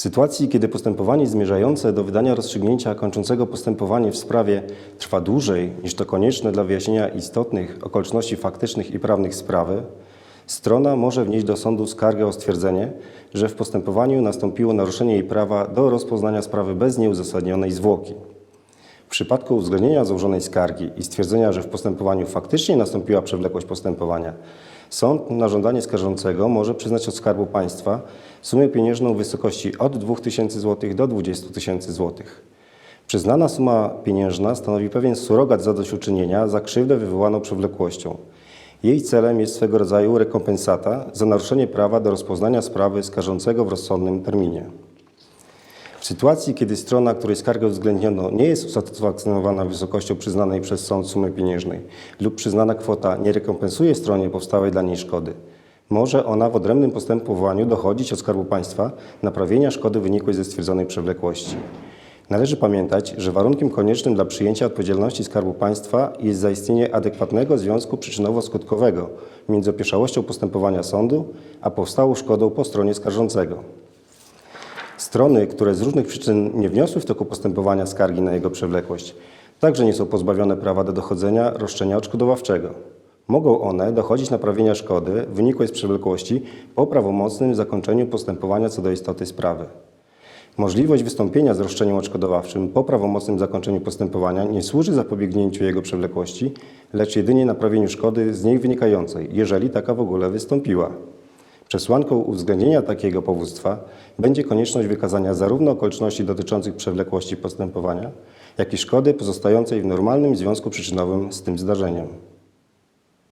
W sytuacji, kiedy postępowanie zmierzające do wydania rozstrzygnięcia kończącego postępowanie w sprawie trwa dłużej niż to konieczne dla wyjaśnienia istotnych okoliczności faktycznych i prawnych sprawy, strona może wnieść do sądu skargę o stwierdzenie, że w postępowaniu nastąpiło naruszenie jej prawa do rozpoznania sprawy bez nieuzasadnionej zwłoki. W przypadku uwzględnienia złożonej skargi i stwierdzenia, że w postępowaniu faktycznie nastąpiła przewlekłość postępowania, sąd na żądanie skarżącego może przyznać od Skarbu Państwa sumę pieniężną w wysokości od 2000 zł do 20 tysięcy zł. Przyznana suma pieniężna stanowi pewien surogat zadośćuczynienia za krzywdę wywołaną przewlekłością. Jej celem jest swego rodzaju rekompensata za naruszenie prawa do rozpoznania sprawy skarżącego w rozsądnym terminie. W sytuacji, kiedy strona, której skargę uwzględniono, nie jest usatysfakcjonowana wysokością przyznanej przez sąd sumy pieniężnej lub przyznana kwota nie rekompensuje stronie powstałej dla niej szkody, może ona w odrębnym postępowaniu dochodzić od Skarbu Państwa naprawienia szkody wynikłej ze stwierdzonej przewlekłości. Należy pamiętać, że warunkiem koniecznym dla przyjęcia odpowiedzialności Skarbu Państwa jest zaistnienie adekwatnego związku przyczynowo-skutkowego między opieszałością postępowania sądu a powstałą szkodą po stronie skarżącego. Strony, które z różnych przyczyn nie wniosły w toku postępowania skargi na jego przewlekłość, także nie są pozbawione prawa do dochodzenia roszczenia odszkodowawczego. Mogą one dochodzić naprawienia szkody wynikłej z przewlekłości po prawomocnym zakończeniu postępowania co do istoty sprawy. Możliwość wystąpienia z roszczeniem odszkodowawczym po prawomocnym zakończeniu postępowania nie służy zapobiegnięciu jego przewlekłości, lecz jedynie naprawieniu szkody z niej wynikającej, jeżeli taka w ogóle wystąpiła. Przesłanką uwzględnienia takiego powództwa będzie konieczność wykazania zarówno okoliczności dotyczących przewlekłości postępowania, jak i szkody pozostającej w normalnym związku przyczynowym z tym zdarzeniem.